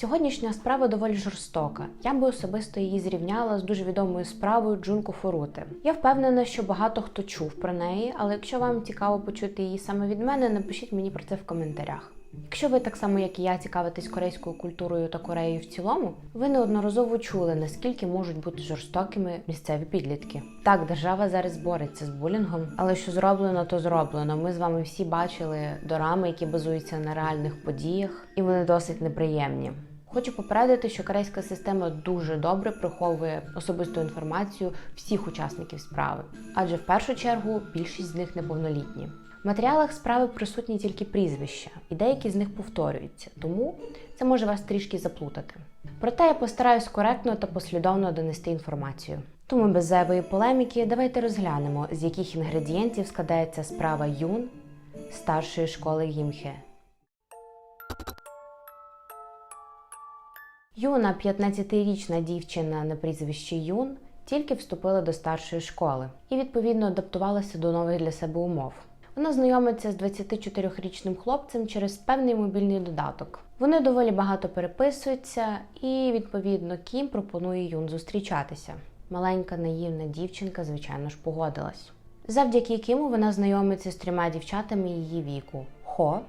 Сьогоднішня справа доволі жорстока. Я би особисто її зрівняла з дуже відомою справою Джунко Фурути. Я впевнена, що багато хто чув про неї, але якщо вам цікаво почути її саме від мене, напишіть мені про це в коментарях. Якщо ви так само, як і я, цікавитесь корейською культурою та Кореєю в цілому, ви неодноразово чули, наскільки можуть бути жорстокими місцеві підлітки. Так, держава зараз бореться з булінгом, але що зроблено, то зроблено. Ми з вами всі бачили дорами, які базуються на реальних подіях, і вони досить неприємні. Хочу попередити, що корейська система дуже добре приховує особисту інформацію всіх учасників справи, адже в першу чергу більшість з них неповнолітні. Матеріалах справи присутні тільки прізвища, і деякі з них повторюються, тому це може вас трішки заплутати. Проте я постараюсь коректно та послідовно донести інформацію. Тому без зайвої полеміки давайте розглянемо, з яких інгредієнтів складається справа Юн старшої школи Гімхе. Юна, 15-річна дівчина на прізвище Юн, тільки вступила до старшої школи і відповідно адаптувалася до нових для себе умов. Вона знайомиться з 24-річним хлопцем через певний мобільний додаток. Вони доволі багато переписуються, і відповідно Кім пропонує Юн зустрічатися. Маленька наївна дівчинка, звичайно ж, погодилась. Завдяки Кіму вона знайомиться з трьома дівчатами її віку: Хо,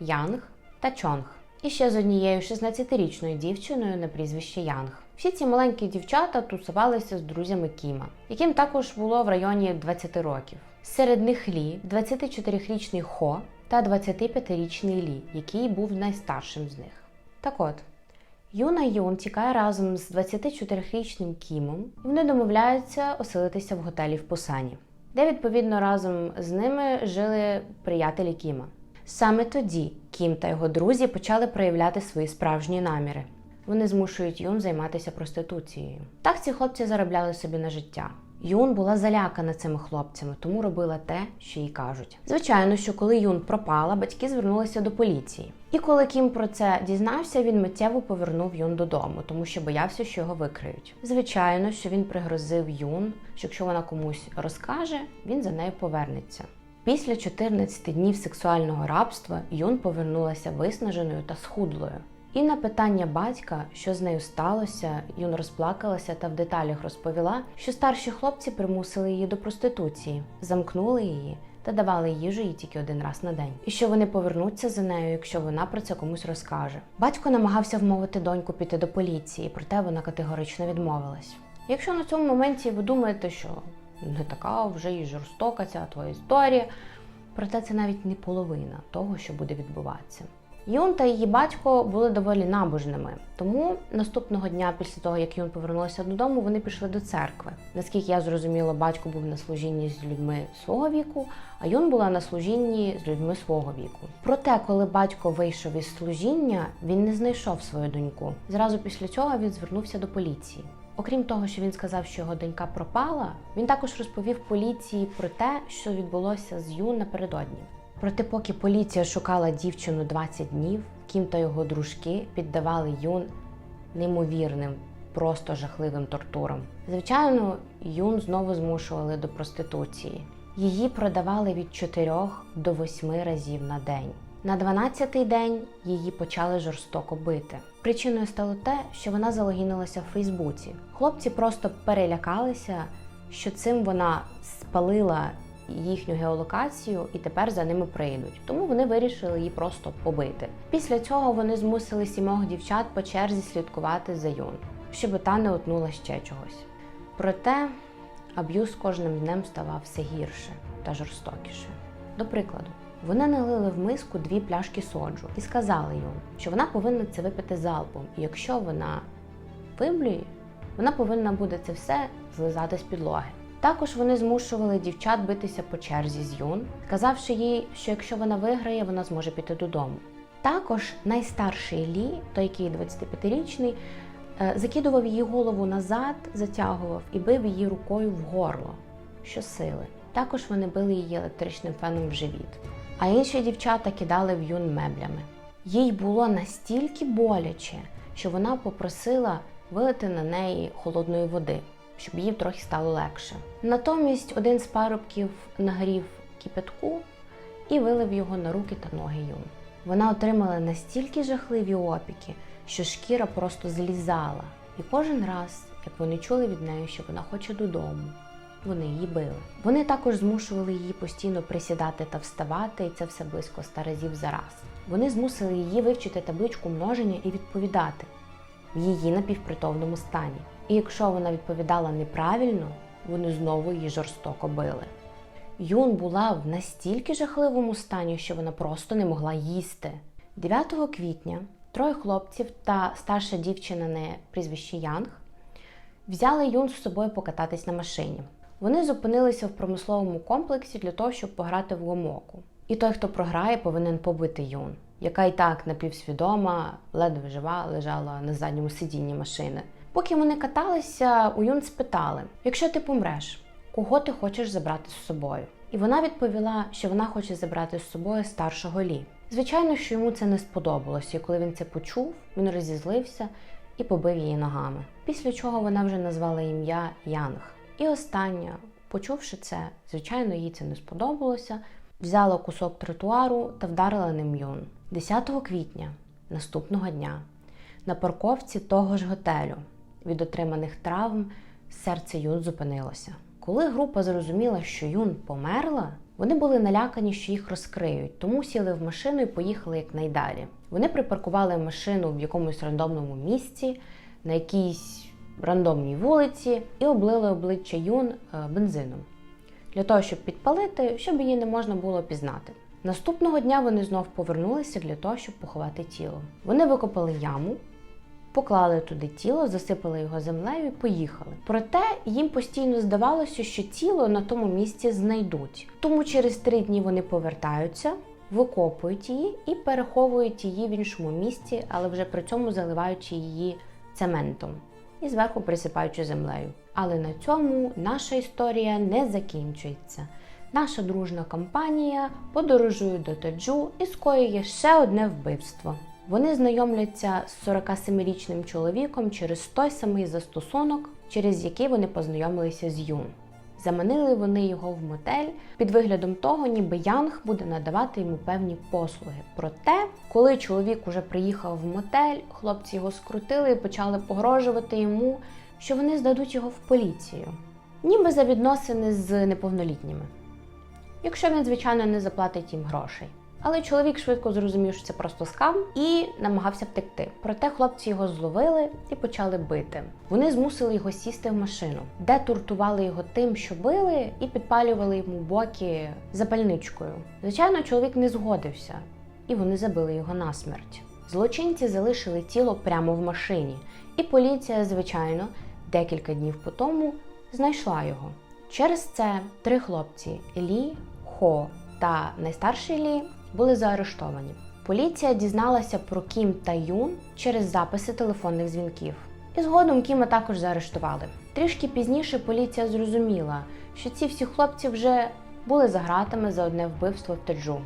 Янг та Чонг. І ще з однією 16-річною дівчиною на прізвище Янг. Всі ці маленькі дівчата тусувалися з друзями Кіма, яким також було в районі 20 років. Серед них Лі, 24-річний Хо та 25-річний Лі, який був найстаршим з них. Так от, Юна Юн тікає разом з 24-річним Кімом, і вони домовляються оселитися в готелі в Пусані, де відповідно разом з ними жили приятелі Кіма. Саме тоді Кім та його друзі почали проявляти свої справжні наміри. Вони змушують Юн займатися проституцією. Так ці хлопці заробляли собі на життя. Юн була залякана цими хлопцями, тому робила те, що їй кажуть. Звичайно, що коли Юн пропала, батьки звернулися до поліції. І коли Кім про це дізнався, він миттєво повернув Юн додому, тому що боявся, що його викриють. Звичайно, що він пригрозив Юн, що якщо вона комусь розкаже, він за нею повернеться. Після 14 днів сексуального рабства Юн повернулася виснаженою та схудлою. І на питання батька, що з нею сталося, Юн розплакалася та в деталях розповіла, що старші хлопці примусили її до проституції, замкнули її та давали їжу їй тільки один раз на день. І що вони повернуться за нею, якщо вона про це комусь розкаже. Батько намагався вмовити доньку піти до поліції, проте вона категорично відмовилась. Якщо на цьому моменті ви думаєте, що не така вже і жорстока ця твоя історія, проте це навіть не половина того, що буде відбуватися. Юн та її батько були доволі набожними, тому наступного дня, після того як Юн повернулася додому, вони пішли до церкви. Наскільки я зрозуміла, батько був на служінні з людьми свого віку, а Юн була на служінні з людьми свого віку. Проте, коли батько вийшов із служіння, він не знайшов свою доньку. Зразу після цього він звернувся до поліції. Окрім того, що він сказав, що його донька пропала, він також розповів поліції про те, що відбулося з Юн напередодні. Проте, поки поліція шукала дівчину 20 днів, Кім та його дружки піддавали Юн неймовірним, просто жахливим тортурам. Звичайно, Юн знову змушували до проституції. Її продавали від 4 до 8 разів на день. На 12-й день її почали жорстоко бити. Причиною стало те, що вона залогінилася в Фейсбуці. Хлопці просто перелякалися, що цим вона спалила їхню геолокацію і тепер за ними прийдуть. Тому вони вирішили її просто побити. Після цього вони змусили сімох дівчат по черзі слідкувати за Юн, щоб та не утнула ще чогось. Проте аб'юз кожним днем ставав все гірше та жорстокіше. До прикладу, вони налили в миску дві пляшки соджу і сказали Юн, що вона повинна це випити залпом, і якщо вона вимлює, вона повинна буде це все злизати з підлоги. Також вони змушували дівчат битися по черзі з Юн, сказавши їй, що якщо вона виграє, вона зможе піти додому. Також найстарший Лі, той який 25-річний, е, закидував її голову назад, затягував і бив її рукою в горло щосили. Також вони били її електричним феном в живіт. А інші дівчата кидали в юн меблями. Їй було настільки боляче, що вона попросила вилити на неї холодної води, щоб їй трохи стало легше. Натомість один з парубків нагрів кипятку і вилив його на руки та ноги Юн. Вона отримала настільки жахливі опіки, що шкіра просто злізала. І кожен раз, як вони чули від неї, що вона хоче додому, вони її били. Вони також змушували її постійно присідати та вставати, і це все близько ста разів за раз. Вони змусили її вивчити табличку множення і відповідати в її напівпритомному стані. І якщо вона відповідала неправильно, вони знову її жорстоко били. Юн була в настільки жахливому стані, що вона просто не могла їсти. 9 квітня троє хлопців та старша дівчина на прізвище Янг взяли Юн з собою покататись на машині. Вони зупинилися в промисловому комплексі для того, щоб пограти в ломоку. І той, хто програє, повинен побити Юн, яка і так напівсвідома, ледве жива, лежала на задньому сидінні машини. Поки вони каталися, у Юн спитали: якщо ти помреш, кого ти хочеш забрати з собою? І вона відповіла, що вона хоче забрати з собою старшого Лі. Звичайно, що йому це не сподобалося, і коли він це почув, він розізлився і побив її ногами. Після чого вона вже назвала ім'я Янг. І остання, почувши це, звичайно, їй це не сподобалося, взяла кусок тротуару та вдарила ним Юн. 10 квітня наступного дня на парковці того ж готелю від отриманих травм серце Юн зупинилося. Коли група зрозуміла, що Юн померла, вони були налякані, що їх розкриють, тому сіли в машину і поїхали якнайдалі. Вони припаркували машину в якомусь рандомному місці, на якійсь рандомній вулиці, і облили обличчя Юн е, бензином для того, щоб підпалити, щоб її не можна було пізнати. Наступного дня вони знов повернулися для того, щоб поховати тіло. Вони викопали яму, поклали туди тіло, засипали його землею і поїхали. Проте їм постійно здавалося, що тіло на тому місці знайдуть. Тому через три дні вони повертаються, викопують її і переховують її в іншому місці, але вже при цьому заливаючи її цементом і зверху присипаючи землею. Але на цьому наша історія не закінчується. Наша дружна компанія подорожує до Таджу і скоює ще одне вбивство. Вони знайомляться з 47-річним чоловіком через той самий застосунок, через який вони познайомилися з Юн. Заманили вони його в мотель під виглядом того, ніби Янг буде надавати йому певні послуги. Проте, коли чоловік уже приїхав в мотель, хлопці його скрутили і почали погрожувати йому, що вони здадуть його в поліцію, ніби за відносини з неповнолітніми. Якщо він, звичайно, не заплатить їм грошей. Але чоловік швидко зрозумів, що це просто скам, і намагався втекти. Проте хлопці його зловили і почали бити. Вони змусили його сісти в машину, де тортували його тим, що били, і підпалювали йому боки запальничкою. Звичайно, чоловік не згодився, і вони забили його насмерть. Злочинці залишили тіло прямо в машині, і поліція, звичайно, декілька днів по тому знайшла його. Через це три хлопці Лі, Хо та найстарший Лі були заарештовані. Поліція дізналася про Кім та Юн через записи телефонних дзвінків. І згодом Кіма також заарештували. Трішки пізніше поліція зрозуміла, що ці всі хлопці вже були за гратами за одне вбивство в Теджу.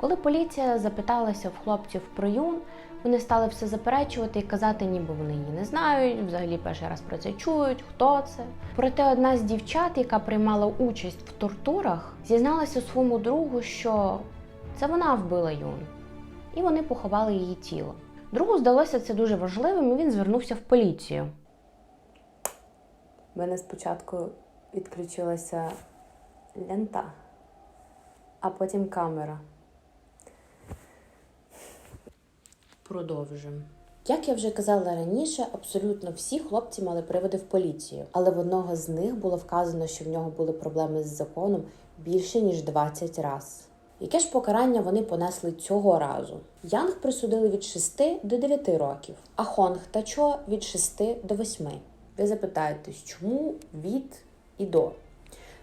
Коли поліція запиталася в хлопців про Юн, вони стали все заперечувати і казати, ніби вони її не знають, взагалі перший раз про це чують, хто це. Проте одна з дівчат, яка приймала участь в тортурах, зізналася своєму другу, що це вона вбила Юн, і вони поховали її тіло. Другу здалося це дуже важливим, і він звернувся в поліцію. У мене спочатку відключилася лента, а потім камера. Продовжимо. Як я вже казала раніше, абсолютно всі хлопці мали приводи в поліцію, але в одного з них було вказано, що в нього були проблеми з законом більше ніж 20 разів. Яке ж покарання вони понесли цього разу? Янг присудили від 6 до 9 років, а Хонг та Чо від 6 до 8. Ви запитаєтесь, чому від і до?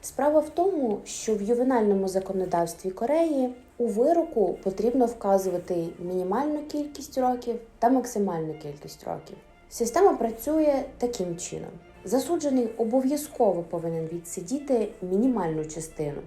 Справа в тому, що в ювенальному законодавстві Кореї у вироку потрібно вказувати мінімальну кількість років та максимальну кількість років. Система працює таким чином: засуджений обов'язково повинен відсидіти мінімальну частину.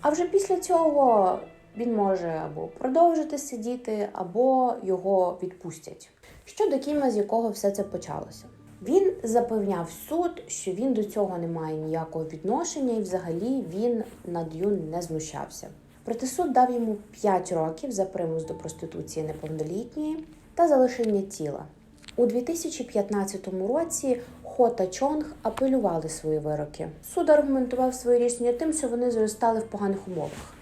А вже після цього він може або продовжити сидіти, або його відпустять. Щодо Кіма, з якого все це почалося. Він запевняв суд, що він до цього не має ніякого відношення, і взагалі він над Юн не знущався. Проте суд дав йому 5 років за примус до проституції неповнолітньої та залишення тіла. У 2015 році Хо та Чонг апелювали свої вироки. Суд аргументував своє рішення тим, що вони зростали в поганих умовах.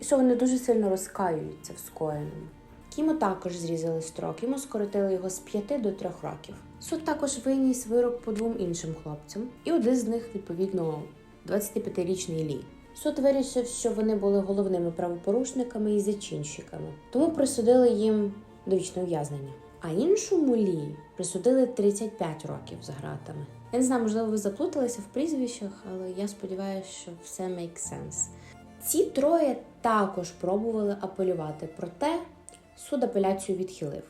І що вони дуже сильно розкаюються в скоєному. Кіму також зрізали строк, йому скоротили його з 5 до 3 років. Суд також виніс вирок по двом іншим хлопцям, і один з них, відповідно, 25-річний Лі. Суд вирішив, що вони були головними правопорушниками і зачинщиками, тому присудили їм довічне ув'язнення. А іншому Лі присудили 35 років за гратами. Я не знаю, можливо, ви заплуталися в прізвищах, але я сподіваюся, що все make sense. Ці троє також пробували апелювати, проте суд апеляцію відхилив.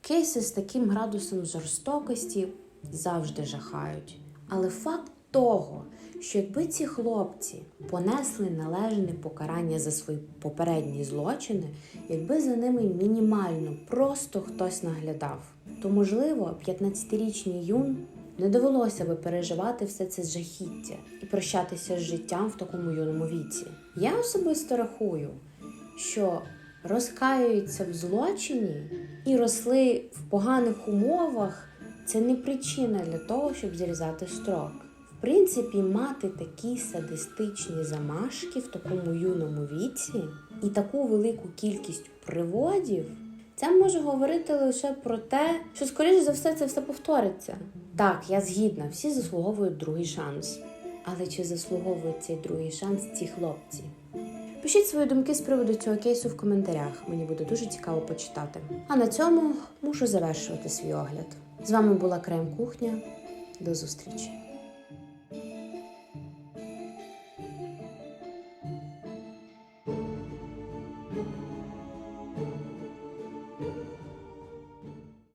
Кейси з таким градусом жорстокості завжди жахають. Але факт того, що якби ці хлопці понесли належне покарання за свої попередні злочини, якби за ними мінімально просто хтось наглядав, то можливо 15-річний юн не довелося би переживати все це жахіття і прощатися з життям в такому юному віці. Я особисто рахую, що розкаюються в злочині і росли в поганих умовах, це не причина для того, щоб зрізати строк. Принципі, мати такі садистичні замашки в такому юному віці і таку велику кількість приводів, це може говорити лише про те, що, скоріш за все, це все повториться. Так, я згідна, всі заслуговують другий шанс. Але чи заслуговують цей другий шанс ці хлопці? Пишіть свої думки з приводу цього кейсу в коментарях. Мені буде дуже цікаво почитати. А на цьому мушу завершувати свій огляд. З вами була Крем Кухня. До зустрічі!